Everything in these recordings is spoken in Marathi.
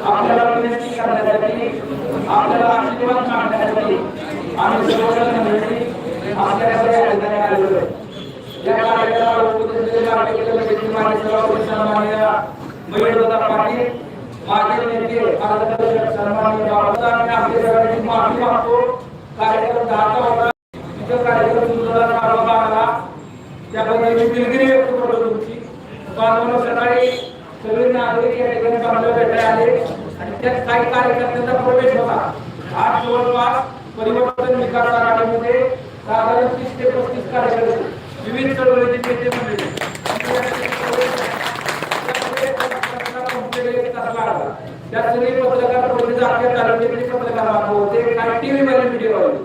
आपल्याला विनंती करण्यासाठी आपल्याला आशीर्वाद मागण्यासाठी आम्ही सर्वजण मंडळी आपल्याकडे आलेलो आहे. या कार्यक्रमाला उपस्थित सभापती पाटील माजी नेते आणि आपल्या सगळ्यांची माफी मागतो कार्यक्रम होता तिथं कार्यक्रम आला त्याबद्दल मी दिलगिरी व्यक्त करतो तुमची सकाळी सगळे नागरिक या ठिकाणी बांधव भेटायला आले आणि त्यात काही कार्यकर्त्यांचा प्रवेश होता. आज जवळपास परिवर्तन विकास आघाडीमध्ये साधारण तीस ते पस्तीस कार्यकर्ते विविध चळवळीचे नेते मंडळी त्या सगळी पत्रकार परिषद आपल्या पत्रकार होते. काही टीव्ही मध्ये व्हिडिओ आले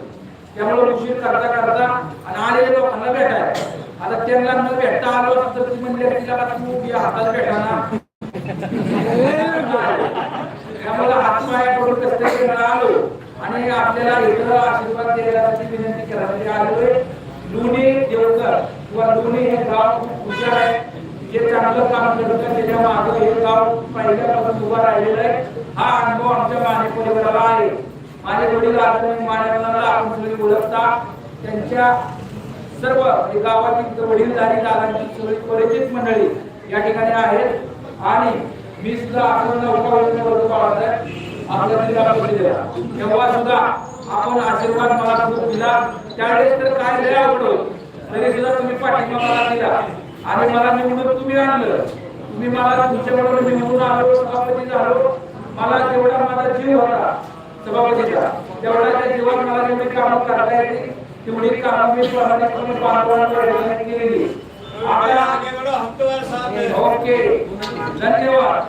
त्यामुळे उशीर करता करता आणि आलेल्या लोकांना भेटाय आता त्यांना न भेटता आलो तर ती म्हणजे तिला तू या हातात भेटाना त्यामुळे हातपाय कसं आलो आणि आपल्याला इतर आशीर्वाद देण्यासाठी विनंती करायची म्हणजे आलोय? लोणी देवकर. किंवा लोणी हे गाव खूप हुशार आहे. जे चांगलं काम करत त्याच्या मागं हे गाव पहिल्यापासून उभा राहिलेलं आहे. हा अनुभव आमच्या माने परिवाराला आहे. माझे वडील आजही मान्यवरांना आपण सगळी ओळखता. त्यांच्या सर्व हे गावातील वडीलधारी दादांची सगळी परिचित मंडळी या ठिकाणी आहेत. आणि मी सुद्धा आठवण नौका वर्ग पाहत आहे. आपल्या जिल्हा परिषदेला. तेव्हा सुद्धा आपण आशीर्वाद मला खूप दिला. त्यावेळेस तर काय लय आवडत तरी सुद्धा तुम्ही पाठिंबा मला दिला. आणि मला निवडून तुम्ही आणलं. तुम्ही मला तुमच्याकडून निवडून आलो. सभापती झालो. मला जेवढा माझा जीव होता सभापतीचा तेवढा त्या जीवात मला जेवढी कामं करता येते. तेवढी कामं मी प्रामाणिकपणे केलेली. ओके. धन्यवाद.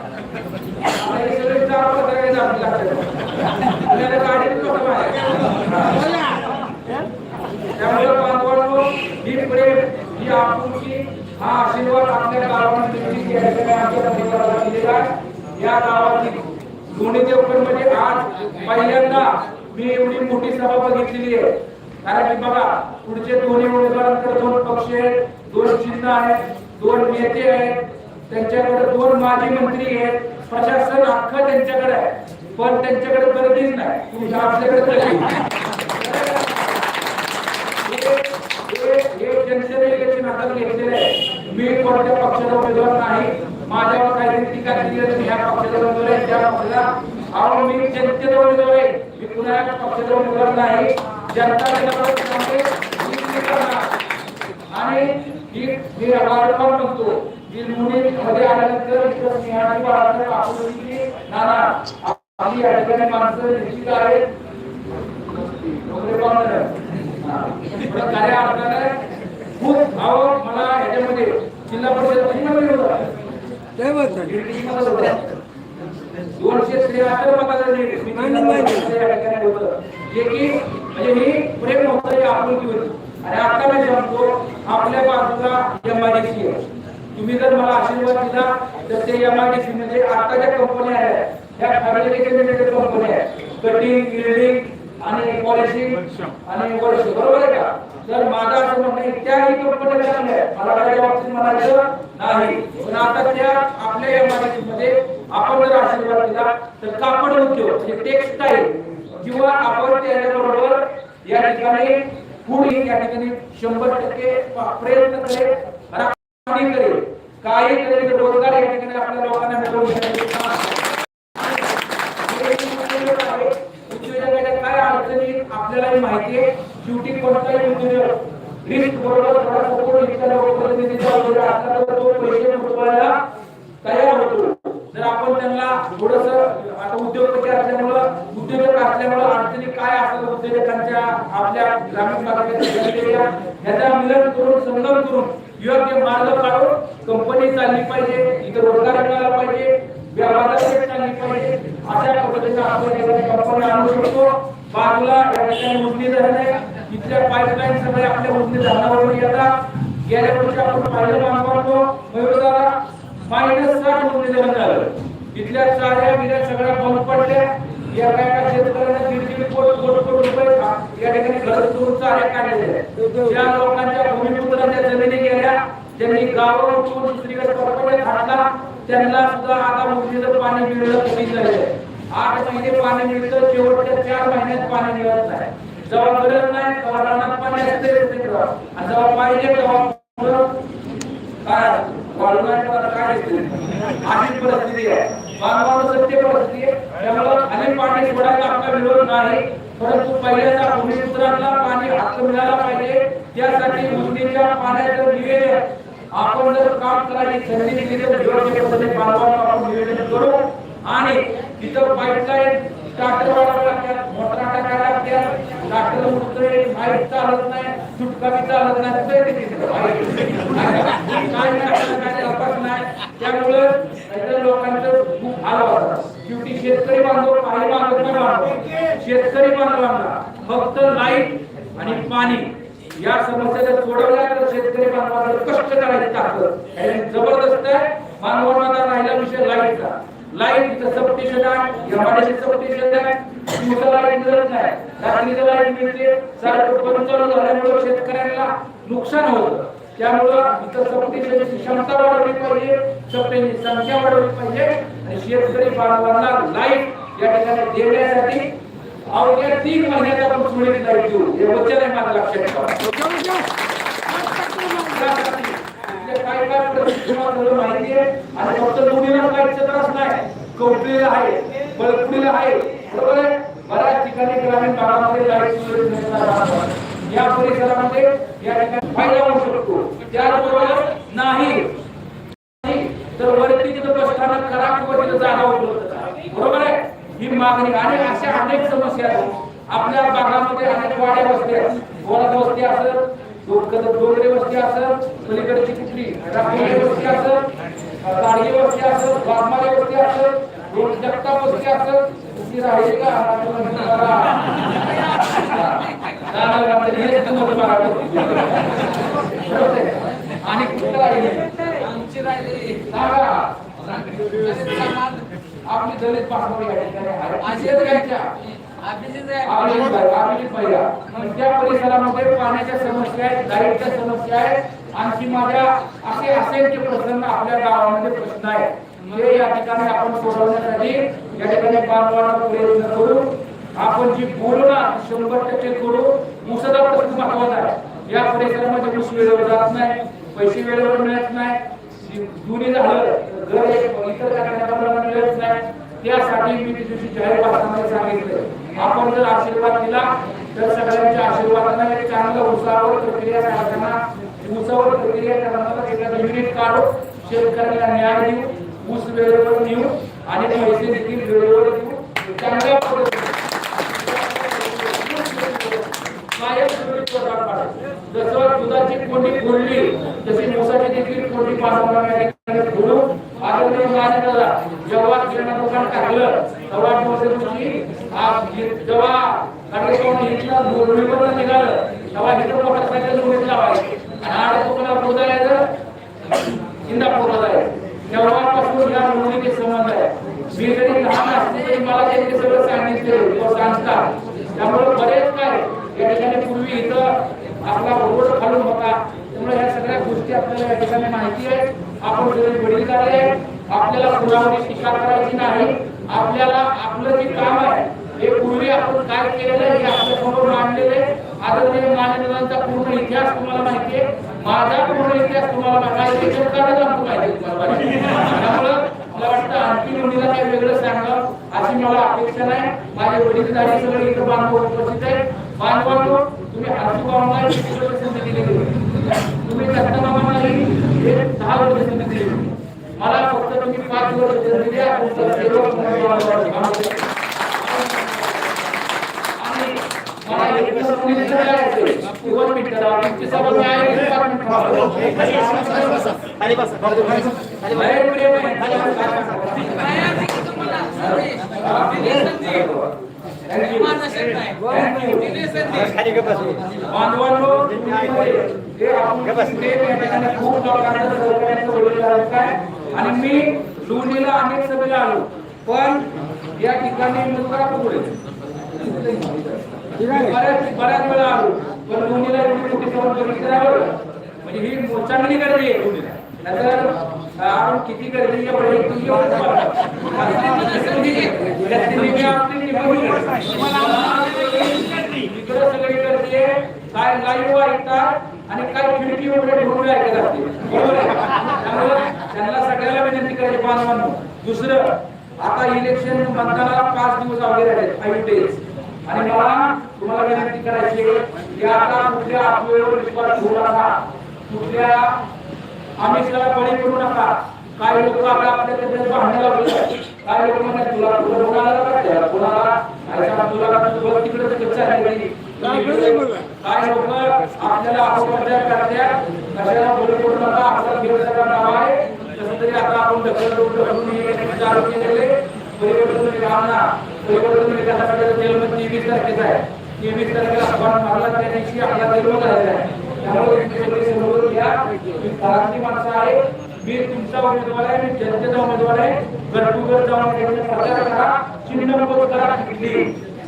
त्यामुळे बांधवांनो ही प्रेम ही आपुलकी हा आशीर्वाद आपल्या गावामध्ये या दिलेला आहे. या गावातील दोन्ही देवकडमध्ये म्हणजे आज पहिल्यांदा मी एवढी मोठी सभा बघितलेली आहे. कारण की बघा पुढचे दोन्ही उमेदवारांकडे दोन पक्ष आहेत. दोन चिन्ह आहेत दोन नेते आहेत त्यांच्याकडे दोन माजी मंत्री आहेत. प्रशासन अख्खं त्यांच्याकडे आहे पण त्यांच्याकडे गर्दीच नाही. तुमच्या आपल्याकडे जनतेने इलेक्शन हातात घेतलेलं आहे. मी कोणत्या पक्षाचा उमेदवार नाही माझ्यावर काहीतरी टीका केली आहे, ह्या पक्षाचा उमेदवार आहे त्या पक्षाला अहो मी जनतेचा उमेदवार आहे. मी पुन्हा पक्षाचा उमेदवार नाही. जनता आणि ही मी वारंवार म्हणतो की मध्ये आल्यानंतर इथं सिंहाची बाळासाहेब आकुर्डीची नाना आपली या ठिकाणी माणसं निश्चित आहेत. अर्थाने खूप अहो मला ह्याच्यामध्ये जिल्हा परिषद टीममध्ये होता. दोनशे त्र्याहत्तर मताचं लीड. मी या ठिकाणी होतं. जे की म्हणजे ही प्रेम होतं आपुलकी होती आणि आता मी सांगतो आपल्या बाजूला एमआयडीसी आहे. तुम्ही जर मला आशीर्वाद दिला तर ते एमआयडीसी म्हणजे आता ज्या कंपन्या आहेत त्या फॅब्रिकेटेड कंपन्या आहेत कटिंग बिल्डिंग आणि पॉलिशिंग आणि वर्ष बरोबर आहे का? तर माझा असं म्हणणं त्याही कंपन्या चांगल्या आहेत मला माझ्या बाबतीत म्हणायचं नाही. पण आता त्या आपल्या एमआयडीसी मध्ये आपण जर आशीर्वाद दिला तर कापड उद्योग म्हणजे टेक्सटाईल किंवा आपण त्याच्याबरोबर या ठिकाणी पुढे या ठिकाणी शंभर टक्के प्रयत्न करेल राखणी करेल. काही करेल रोजगार या ठिकाणी आपल्या लोकांना मिळवून उद्योजकाच्या काय अडचणी आपल्याला माहिती आहे. शेवटी कोणताही उद्योजक रिस्क बरोबर थोडा सपोर्ट इथल्या लोकप्रतिनिधीचा वगैरे असला तर तो पैसे उठवायला तयार होतो. आपण त्यांना थोडस आता उद्योगपती असल्यामुळं उद्योजक असल्यामुळं अडचणी काय असतात उद्योजकांच्या आपल्या ग्रामीण भागातल्या जनतेच्या ह्याचा मिलन करून संगम करून योग्य मार्ग काढून कंपनी चालली पाहिजे इथं रोजगार मिळाला पाहिजे व्यापाराला चालली पाहिजे अशा पद्धतीने आपण कंपनी आणू शकतो. बाजूला या ठिकाणी उजनी धरण आहे इथल्या पाईपलाईन सगळे आपल्या उजनी धरणावरून येतात. गेल्या वर्षी आपण पाहिलं बांधवांनो मयूरदारा मायनस साठ उजनी धरण झालं. इथल्या चाऱ्या बिऱ्या सगळ्या बंद पडल्या. या काय काय शेतकऱ्यांना दीड दीड कोट कोट कोट रुपये या ठिकाणी घर करून चाऱ्या काढलेल्या आहेत. ज्या लोकांच्या भूमिपुत्रांच्या जमिनी गेल्या त्यांनी गावावर उठून दुसरीकडे परपडे घातला. त्यांना सुद्धा आता मुलीचं पाणी मिळणं कमी झालेलं आहे आठ महिने पाणी मिळतं शेवटच्या चार महिन्यात पाणी मिळत नाही. जेव्हा गरज नाही तेव्हा रानात पाणी असते आणि जेव्हा पाहिजे तेव्हा पुढं काय वाढून आहे काय दिसते अशी परिस्थिती आहे मानवानं सत्य परिस्थिती आहे त्यामुळं अनेक पाणी सोडायला आपला विरोध नाही परंतु पहिल्यांदा भूमिपुत्रांना पाणी हक्क मिळाला पाहिजे त्यासाठी मुस्लिमच्या पाण्याचं निवेदन आपण जर काम करायची संधी दिली तर योग्य पद्धतीने बांधवांना आपण निवेदन करू आणि तिथं पाईपलाईन स्टार्टर वाढवावं लागतात मोटर टाकायला लागतात स्टार्टर उठतोय पाईप चालत नाही. सुटका चालत नाही त्यामुळं लोकांचं खूप आला होतात शेवटी शेतकरी बांधव मागत नाही शेतकरी बांधवांना फक्त लाइट आणि पाणी या समस्या जर सोडवल्या तर शेतकरी बांधवांना कष्ट करायची ताकद आणि जबरदस्त आहे मानवांना आता राहिला विषय लाईटचा. लाइट इथं सबस्टेशन आहे एमआयडीसी सबस्टेशन आहे. दिवसा लाइट मिळत नाही रात्रीचं लाइट मिळते सारखं बंद झाल्यामुळे शेतकऱ्यांना नुकसान होतं. त्यामुळं इथं समितीची क्षमता वाढवली पाहिजे समितीची संख्या वाढवली पाहिजे आणि शेतकरी बांधवांना लाइट या ठिकाणी देण्यासाठी अवघ्या तीन महिन्यात आपण सुरळीत लाइट देऊ. हे वचन आहे माझं लक्षात ठेवा. काय काय माहिती आहे. आणि फक्त दोन्हीला लाईटचा त्रास नाही. कौटलीला आहे बळकुडीला आहे. बरोबर आहे? बऱ्याच ठिकाणी ग्रामीण भागामध्ये या परिसरामध्ये या ठिकाणी फायदा होऊ शकतो. त्याचबरोबर नाही. तर वरती तिथं प्रस्थानक करा किंवा तिथं जागा बरोबर आहे? ही मागणी आणि अशा अनेक समस्या आहेत. आपल्या भागामध्ये अनेक वाड्या वस्त्या वरद गोळा वस्ती असेल? डोंगरे वस्ती असत पलीकडची कुठली? राखोली वस्ती असत गाडगे वस्ती असेल वाघमारे वस्ती असेल दोन जगताप वस्ती असेल कुठली राहिली का? आणि कुठं राहिली सांगा. आपली दलित बांधव या ठिकाणी आहे. शेतकऱ्यांच्या अभिजित भाई, अभिजित भैया. मग त्या परिसरामध्ये पाण्याच्या समस्या आहेत लाईटच्या समस्या आहेत आणखी माझ्या असे असंख्य प्रसंग आपल्या गावामध्ये प्रश्न आहेत. ते या ठिकाणी आपण सोडवण्यासाठी या ठिकाणी बांधवांना प्रयत्न करू आपण जी बोलू शंभर टक्के करू मुसदा प्रश्न महत्त्वाचा आहे. या परिसरामध्ये ऊस वेळेवर जात नाही पैसे वेळेवर मिळत नाही. जुनी झालं घर इतर कारखान्याला मिळत नाही. त्यासाठी मी दिवशी जाहीर भाषणामध्ये सांगितलं. आपण जर आशीर्वाद दिला तर सगळ्यांच्या आशीर्वादाने चांगलं उसावर प्रक्रिया करताना उसावर प्रक्रिया करताना एखादं युनिट काढू शेतकऱ्याला न्याय देऊ ऊस वेळेवर देऊ आणि पैसे देखील वेळेवर देऊ चांगल्या जसं दुधाची कोंडी फोडली तशी मोसाची देखील कोंडी पाडवणार जेव्हा किराणा दुकान टाकलं तेव्हा दिवशी जेव्हा कार्यक्रम निघालं तेव्हा इथं मोटरसायकल लावायची आणि आड तेव्हापासून या संबंध आहे मी जरी लहान मला त्यांनी सगळं सांगितले सांगतात त्यामुळे बरेच काय या ठिकाणी पूर्वी इथं आपला रोड खालून होता त्यामुळे ह्या सगळ्या गोष्टी आपल्याला या ठिकाणी माहिती आहे आपण सगळे आहे आपल्याला कुणावर टीका करायची नाही आपल्याला आपलं जे काम आहे हे पूर्वी आपण काय केलेलं आहे हे आपल्यासमोर मांडलेले आदरणीय माननीयांचा पूर्ण इतिहास तुम्हाला माहिती आहे. माझा पूर्ण इतिहास तुम्हाला माहिती माहिती तुम्हाला त्यामुळं मला वाटतं आणखी मुलीला काही वेगळं सांगावं अशी मला अपेक्षा नाही. माझे वडीलधारी सगळे इथं बांधव उपस्थित आहेत. बांधवांनो तुम्ही हातू बाबांना किती संधी दिलेली होती तुम्ही दत्तमामांनाही एक दहा वर्ष संधी दिली होती मला फक्त तुम्ही पाच वर्ष संधी आणि मी लोणीला अनेक सभेला आलो. पण या ठिकाणी मुलगा पुढे. बऱ्याच बऱ्याच वेळा आलो. पण मुलीला एवढी मोठी बघितली म्हणजे ही चांगली गर्दी आहे नंतर आपण किती गर्दी आहे सगळी गर्दी आहे काय लाईव्ह ऐकतात आणि काय खिडकी वगैरे ढोंग ऐकत असते बरोबर त्यामुळे त्यांना सगळ्याला विनंती करायची बांधवांनो दुसरं आता इलेक्शन मतदानाला पाच दिवस आवडले आहेत फाईव्ह डेज आणि मला तुम्हाला विनंती करायची की आता कुठल्या आपल्यावर विश्वास ठेवू नका. कुठल्या आमिषाला बळी पडू नका. काय लोक आता आपल्याकडे लागले काय लोक म्हणतात तुला तुला कोणाला तुला तुला तिकडे आहे घरी. काय लोक आपल्याला अपप्रचार करतात. कशाला बळी पडू नका? आपला गिरसरा नाव आहे. तसं तरी आता आपण ढकलून हे विचार केलेले परिवर्तन जेलमध्ये तेवीस तारखेचा आहे. तेवीस तारखेला आपण मारला त्या दिवशी आपला जन्म झालेला आहे. त्यामुळे तुम्ही सगळे माणसं आहे. मी तुमचा उमेदवार आहे. मी जनतेचा उमेदवार आहे. घरटुघर जाऊन प्रचार करा. चिन्ह नंबर करा. किती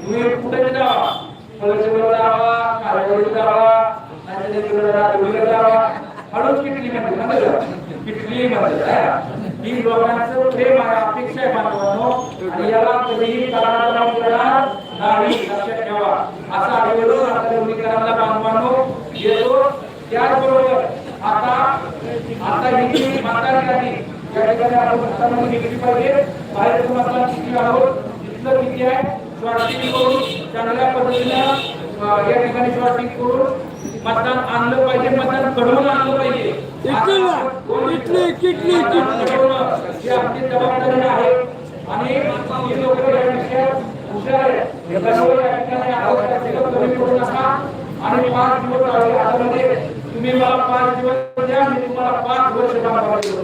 तुम्ही कुठे जावा कळसवर जावा कारवाडी जावा नाहीतर जावा. हळूच किटली म्हणते किटली म्हणते ही लोकांचं प्रेम आहे अपेक्षा आहे बांधवांनो. आणि याला कधीही तडाखा करणार नाही लक्षात ठेवा. असा आढळलो आता निवडणुकीकरांना बांधवांनो. येतो. त्याचबरोबर आता आता ही जी या ठिकाणी आपण मतदानामध्ये घेतली पाहिजे. बाहेर तुम्हाला किती आहोत. तिथलं किती आहे? शॉर्टिंग करून चांगल्या पद्धतीनं या ठिकाणी शॉर्टिंग करून मतदान आणलं पाहिजे मतदान घडवून आणलं पाहिजे. ही आपली जबाबदारी आहे. आणि ही लोक या विषयात हुशार आहेत. त्यामुळे या ठिकाणी आवश्यक कमी करू नका. आणि पाच दिवस आहे हातामध्ये तुम्ही मला पाच दिवस द्या मी तुम्हाला पाच वर्ष काम करायला देतो.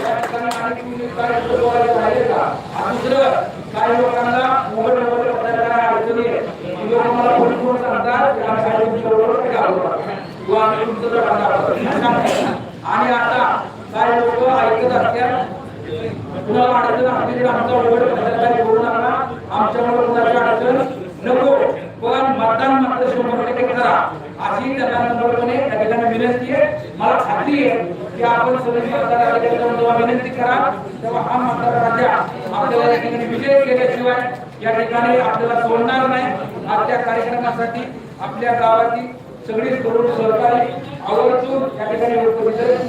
या ठिकाणी आणि तुम्ही काय बोलवायचं राहिले का? आणि दुसरं, काही लोकांना मोबाईल अडचणी आहे. मला फोन करून सांगतात आणि आता काही लोक ऐकत असतात कुणाला अडचण असली आमचा उघड पत्रकार करू नका आमच्यामुळे कुणाची अडचण नको पण मतदान मात्र शंभर टक्के करा अशी त्यांना नम्रपणे त्या ठिकाणी विनंती आहे मला खात्री आहे की आपण जेव्हा विनंती करा. तेव्हा हा मतदार राजा आपल्याला या ठिकाणी विजय केल्याशिवाय या ठिकाणी आपल्याला सोडणार नाही. आज त्या कार्यक्रमासाठी आपल्या गावाची सगळी करून सहकारी आवर्जून या ठिकाणी उपस्थित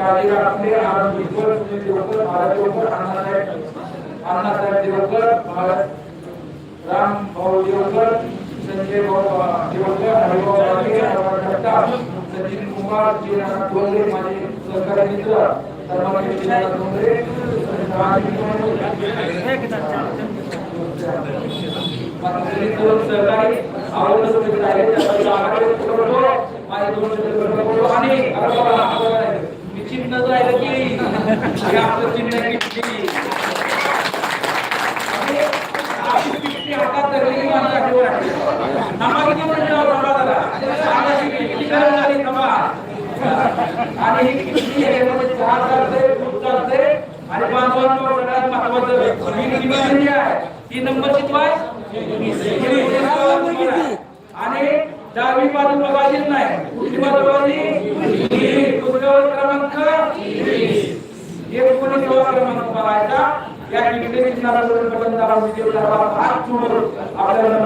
शहाजी राठोडे आनंद भुजबळ सुनील देवकर भारत देवकर अण्णासाहेब अण्णासाहेब देवकर भारत. राम भाऊ देवकर संजय भाऊ देवकर हरिभाऊ रागे हरवार जगताप सचिन कुमार श्रीनाथ डोंगरे माझे सहकारी मित्र सर्वांचे श्रीनाथ डोंगरे सहकारी आवडत मित्र चिन्ह जायला की? हे आपलं चिन्ह किती? आणि किती चहा चालते दूध चालते आणि सगळ्यात महत्वाचं ही किती आहे? म्हणजे ही नंबर किती आहे आणि डावी बाजू बघायचीच नाही. बाजू बघायची क्रमांक एकोणीस क्रमांक बघायचा या ठिकाणी हात जोडून आपल्याला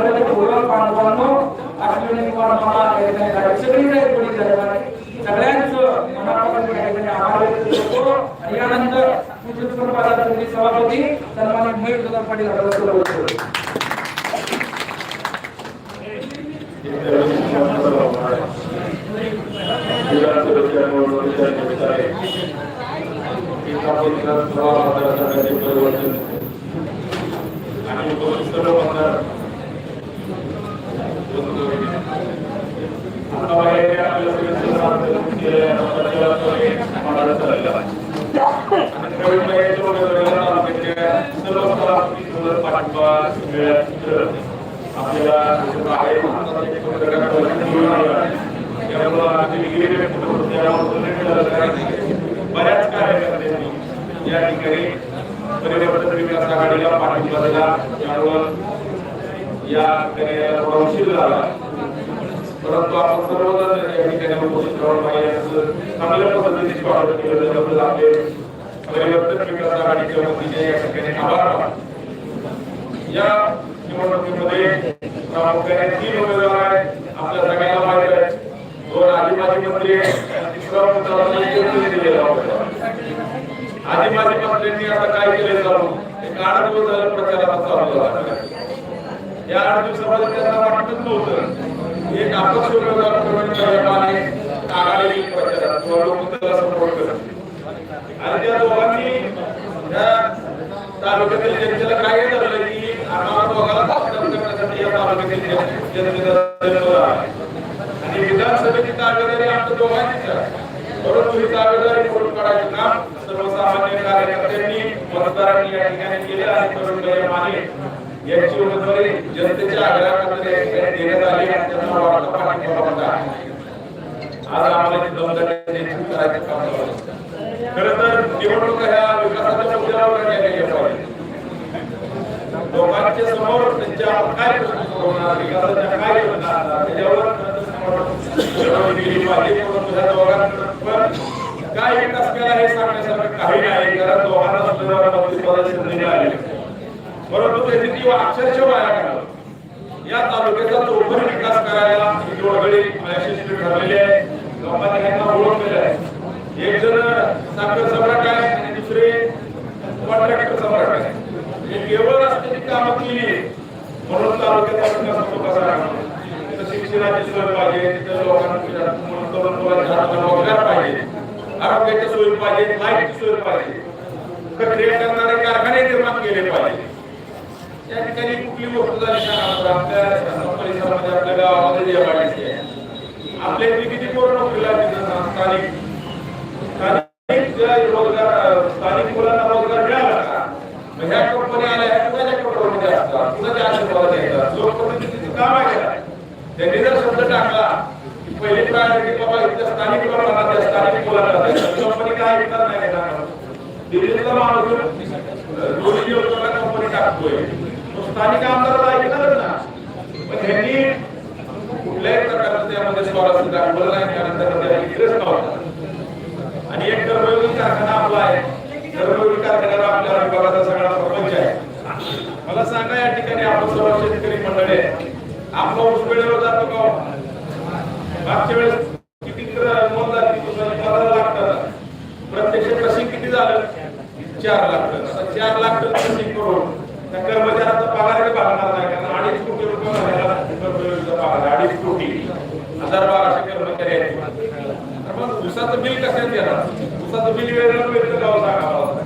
बांधवांनो अश्विनी कुमार मला या ठिकाणी सगळ्यांचं मनापासून या ठिकाणी आभार व्यक्त करतो यानंतर सभापती सन्मानित मयूर पाटील आपल्याला बोलतो जिल्हा रोजच्या निवडणुकीच्या निमित्ताने इंदापूर विधानसभा मतदारसंघाचे परिवर्तन आणि उपस्थित सर्व मतदार आता बाहेर आपल्या सगळ्यांचं साथ केलेल्या प्रचाराद्वारे मांडण्यात आलेला आहे. आणि नवीन बाहेरच्या उमेदवाराला तालुक्याच्या सर्व स्तरावर पाठिंबा मिळाल्यानंतर आपल्याला बाहेर महाराष्ट्राचे एक प्रकारचं निवडून आलं आहे. त्यामुळं आम्ही वेगवेगळे कुटुंब त्यामुळे बऱ्याच कार्यकर्त्यांनी या ठिकाणी परिवर्तन विकास आघाडीला पाठिंबा दिला त्यामुळं या कार्याला थोडा उशीर झाला परंतु आपण सर्वजण या ठिकाणी उपस्थित राहून पाहिजे चांगल्या पद्धतीने स्वागत केलं त्याबद्दल आपले परिवर्तन विकास आघाडीच्या वतीने या ठिकाणी आभार मानतो. या निवडणुकीमध्ये प्रामुख्याने तीन उमेदवार आहेत आपल्या सगळ्यांना माहीत आहे दोन आधी माजी मंत्री आहेत आणि तिसरा उमेदवार एकच दिलेला होता आधी माजी मंत्र्यांनी आता काय केले चालू एक आठ दिवस झाले प्रचाराला चालू झाला या आठ दिवसामध्ये त्यांना वाटत नव्हतं. एक अपक्ष उमेदवार आघाडी प्रचारात किंवा त्याला सपोर्ट करत आणि त्या दोघांनी त्या तालुक्यातील जनतेला काय ठरलं की आम्हाला दोघाला करण्यासाठी या तालुक्यातील जनतेला विधानसभेची दावेदारी आमच्या दोघांचीच परंतु ही दावेदारी करून काढायचं ना सर्वसामान्य कार्यकर्त्यांनी मतदारांनी या ठिकाणी केले आणि तरुण माने यांची उमेदवारी जनतेच्या आग्रहाखातर देण्यात आली आणि त्यांना वाढता पाठिंबा होता आज आम्हाला ती दमदाटी करायचं काम चालू तर निवडणूक ह्या विकासाच्या मुद्द्यावर घडल्या पाहिजे लोकांच्या समोर त्यांच्या काय प्रश्न सोडवणार विकासाच्या काय योजना त्याच्यावर काय विकास केला हे सांगण्यासारखं काही नाही कारण दोघांना सुद्धा पदाची संधी मिळाली परंतु त्याची ती अक्षरशः वाया घालवली. या तालुक्याचा चौभर विकास करायला ही जोडगडी यशस्वी ठरलेली आहे लोकांनी त्यांना ओळखलेलं आहे एक जण साखर सम्राट आहे आणि दुसरे कॉन्ट्रॅक्टर सम्राट आहे हे केवळ रस्त्याची कामं केली म्हणून तालुक्याचा विकास होतो कसा राहणार? शिक्षणाची सोय पाहिजे तिथं लोकांना तरुण मुलांच्या रोजगार पाहिजे आरोग्याची सोय पाहिजे लाईटची सोय पाहिजे प्रक्रिया करणारे कारखाने निर्माण केले पाहिजे. त्या ठिकाणी कुठली गोष्ट झाली सांगा आपल्या परिसरामध्ये आपल्या गावामध्ये जे वाढीचे आपल्या इथे किती पोरं नोकरीला स्थानिक. स्थानिक रोजगार स्थानिक मुलांना रोजगार मिळाला का? मग ह्या कंपनी आल्या ह्या कुणाच्या कंपनीमध्ये असतात? कुणाच्या आशीर्वाद येतात? लोकप्रतिनिधीचं काम आहे का? त्यांनी जर शब्द टाकला की पहिली प्रायोरिटी बाबा इथल्या स्थानिक लोकांना त्या स्थानिक मुलांना कंपनी काय विकणार नाही दिल्लीतला माणूस दोन्ही लोकांना कंपनी टाकतोय. तो स्थानिक आमदाराला ऐकणारच ना पण ह्यांनी कुठल्याही प्रकारचं त्यामध्ये स्वारस्य दाखवलं नाही कारण त्यांना त्याला इंटरेस्ट नव्हता आणि एक कर्मयोगी कारखाना आपला आहे कर्मयोगी कारखान्याला आपल्या विभागाचा सगळा प्रपंच आहे मला सांगा या ठिकाणी आपण सर्व शेतकरी मंडळी आहे आपला ऊस वेळेवर जातो का हो? मागच्या वेळेस किती कर- नोंद झाली पंधरा लाख टन प्रत्यक्ष क्रशिंग किती झालं चार लाख टन आता चार लाख टन क्रशिंग करून त्या कर्मचाऱ्याचा पगार भागणार नाही कारण अडीच कोटी रुपये महिन्याला कर्मयोगीचा पगार आहे. अडीच कोटी हजार बाराशे कर्मचारी आहेत तर मग उसाचं बिल कशात देणार उसाचं बिल वेगळं मिळतं का हो सांगा मला?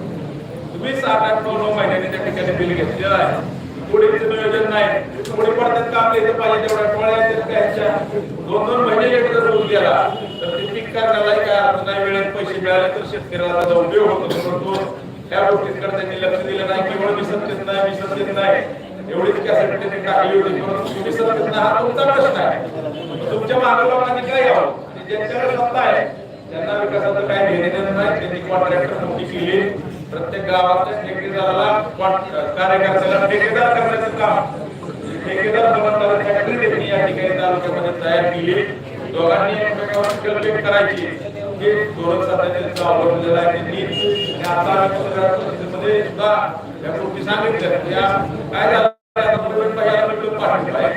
तुम्ही सात आठ नऊ नऊ महिन्याने त्या ठिकाणी बिल घेतलेलं आहे पुढेचं नियोजन नाही. पुढे पडतात का आपल्या इथे पाहिजे तेवढ्या टोळ्या आहेत त्यांच्या. दोन दोन महिने एकदा रोज गेला. तर ते पीक करण्याला काय अर्थ नाही वेळेत पैसे मिळाले तर शेतकऱ्याला त्याचा उपयोग होतो. परंतु त्या गोष्टीकडे त्यांनी लक्ष दिलं नाही केवळ विसत देत नाही विसत देत नाही. एवढीच कॅसेट त्यांनी टाकली होती. परंतु विसत नाही हा तुमचा प्रश्न आहे. तुमच्या मागोमागाने काय यावं? म्हणजे ज्यांच्याकडे सत्ता आहे त्यांना विकासाचं काय घेणे देणं नाही. त्यांनी कॉन्ट्रॅक्टर नोंदणी केली. प्रत्येक गावातल्या ठेकेदाराला कार्यकर्त्याला ठेकेदार करण्याचं काम. ठेकेदार बनवणारी फॅक्टरी त्यांनी या ठिकाणी तालुक्यामध्ये तयार केली. दोघांनी एकमेकांवर कल्पेट करायची. हे धोरण सध्या त्यांचं अवलंबलेलं आहे. त्यांनी आता आम्ही सुद्धा या गोष्टी सांगितल्या. या काय झालं?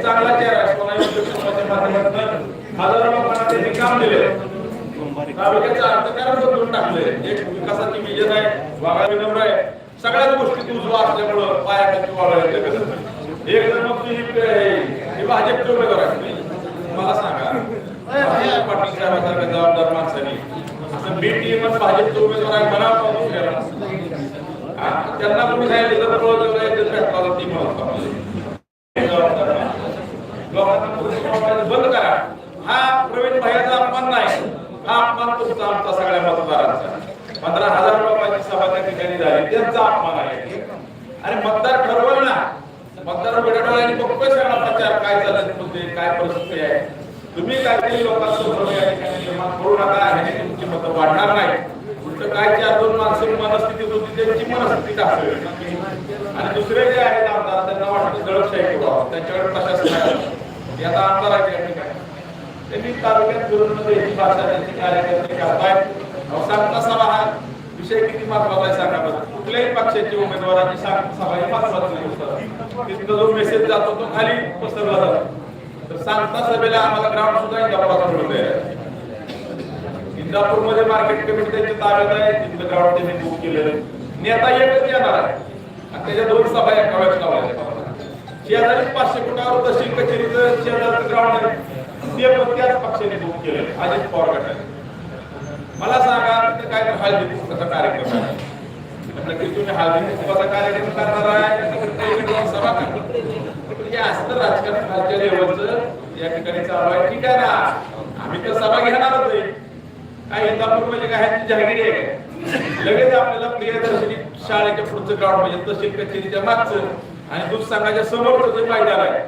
चांगला चेहरा आहे. सोना माध्यमातून? हजारो लोकांना त्यांनी काम दिले. अर्थकारण बदलून टाकलंय. एक विकासाची विजन आहे वागा विनम्र आहे. सगळ्याच गोष्टी उजवा असल्यामुळं पायाखाली वागायला एक जण मग तुम्ही हे भाजपचे उमेदवार आहे मला सांगा पाटील साहेबांसारख्या जबाबदार माणसाने बी टीम भाजपचे उमेदवार आहे. त्यांना तुम्ही सांगितलं तर लोकांना पुरुष बंद करा. हा प्रवीण भाईचा अपमान नाही. हा अपमान तुमचा आमचा सगळ्या मतदारांचा. पंधरा हजार लोकांची सभा त्या ठिकाणी झाली. त्यांचा अपमान आहे. आणि मतदार ठरवलं ना मतदार विडाडोळ्यांनी बघतोय सगळा प्रचार काय चालत मुद्दे काय परिस्थिती आहे? तुम्ही काहीतरी लोकांचं भ्रम या ठिकाणी निर्माण करू नका ह्याने तुमची मतं वाढणार नाही. उलट काय चार दोन माणसं मनस्थिती होती त्यांची मनस्थिती टाकली आणि दुसरे जे आहेत आमदार त्यांना वाटतं दळपशाही ठेवावं त्यांच्याकडे प्रशासन आहे. आता आमदार आहे या ठिकाणी. त्यांनी तालुक्यात फिरून ही भाषा त्यांची कार्यकर्ते करतायत सांगता सभा हा विषय किती महत्त्वाचा आहे सांगा बरं? कुठल्याही पक्षाची उमेदवाराची सांगता सभा ही महत्वाची नाही तिथं जो मेसेज जातो तो खाली पसरला जातो. तर सांगता सभेला आम्हाला ग्राउंड सुद्धा इंदापुरात मिळतोय इंदापूरमध्ये मार्केट कमिटी त्यांच्या ताब्यात आहे. तिथलं ग्राउंड त्यांनी बुक केलेलं नेता एकच येणार आहे. आणि त्याच्या दोन सभा एका वेळेस लावायच्या शेजारी पाचशे फुटावर तहसील कचेरीचं शेजारचं ग्राउंड आहे. ते पण त्याच पक्षाने बुक केलं अजित पवार गटाने. मला सांगा तिथे काय तर हळदी कुंकवाचा कार्यक्रम आहे. तुम्ही हळदी कार्यक्रम करणार आहे. सभा करणार. हे असतं राजकारण खालच्या लेवलचं. या ठिकाणी चालू आहे. ठीक आहे ना? आम्ही तर सभा घेणारच आहे काय इंदापूर म्हणजे काय? जहागिरी आहे काय? लगेच आपल्याला प्रियदर्शनी शाळेच्या पुढचं ग्राउंड म्हणजे तहसील कचेरीच्या मागचं आणि दूध संघाच्या समोरचं जे मैदान आहे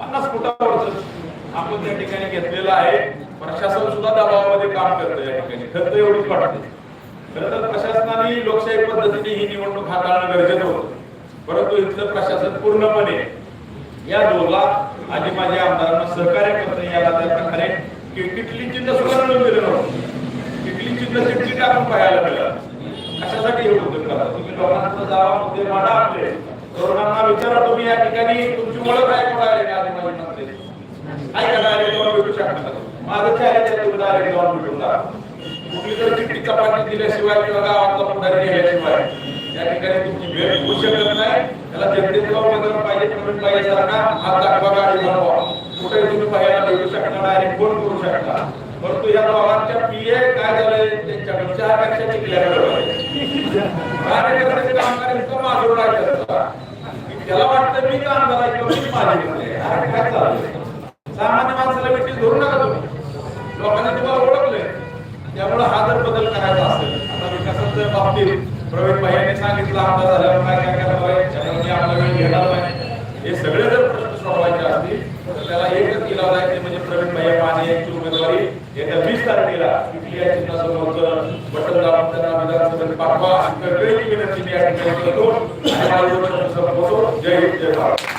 पन्नास फुटावरच. आपण त्या ठिकाणी घेतलेलं आहे. प्रशासन सुद्धा दबावामध्ये काम करतं या ठिकाणी. खर्च तर एवढीच वाटते. खरं तर प्रशासनाने लोकशाही पद्धतीने ही निवडणूक हाताळणं गरजेचं होतं. परंतु इथलं प्रशासन पूर्णपणे या दोघा आजी माझ्या आमदारांना सहकार्य करतं याला त्या प्रकारे कि- किटली चिन्ह सुद्धा मिळून दिलं नव्हतं. किटली चिन्ह चिटकी टाकून पाहायला मिळालं. कशासाठी हे उद्योग करता? तुम्ही लोकांना जावा मुद्दे मांडा आपले. तरुणांना विचारा तुम्ही या ठिकाणी तुमची ओळख आहे कोण आहे माझी म्हणते काय भेटू शकता माझं चॅलेंज डायरेक्ट भेटून जा कुठली तर तिकीट चपाती दिल्याशिवाय किंवा गावातला पुढारी गेल्याशिवाय या ठिकाणी तुमची भेट होऊ शकत नाही त्याला जनतेचा उमेदवार पाहिजे तुम्ही पाहिजे सारखा हात दाखवा गाडी कुठे तुम्ही पाहायला भेटू फोन करू शकता परंतु या दोघांच्या पीए काय झालंय त्यांच्याकडे त्याला वाटतं मी काम करायचं मी माझे घेतले अरे काय चाललंय सामान्य माणसाला भेटी धरू नका तुम्ही. लोकांनी तुम्हाला ओळखले त्यामुळे हा जर बदल करायचा असेल आता विकासाच्या बाबतीत प्रवीण भाई सांगितलं आमदार झाल्यावर काय काय करायला पाहिजे त्यामुळे आपला वेळ घेणार नाही. हे सगळे जर प्रश्न सोडवायचे असतील तर त्याला एकच केला जायचे म्हणजे प्रवीण भाई माने यांची उमेदवारी. येत्या वीस तारखेला कुठली या चिन्हासमोरचं बटन दाबून त्यांना विधानसभेत पाठवा. आणि कळकळीची विनंती मी या ठिकाणी करतो. आणि माझं जय हिंद जय भारत.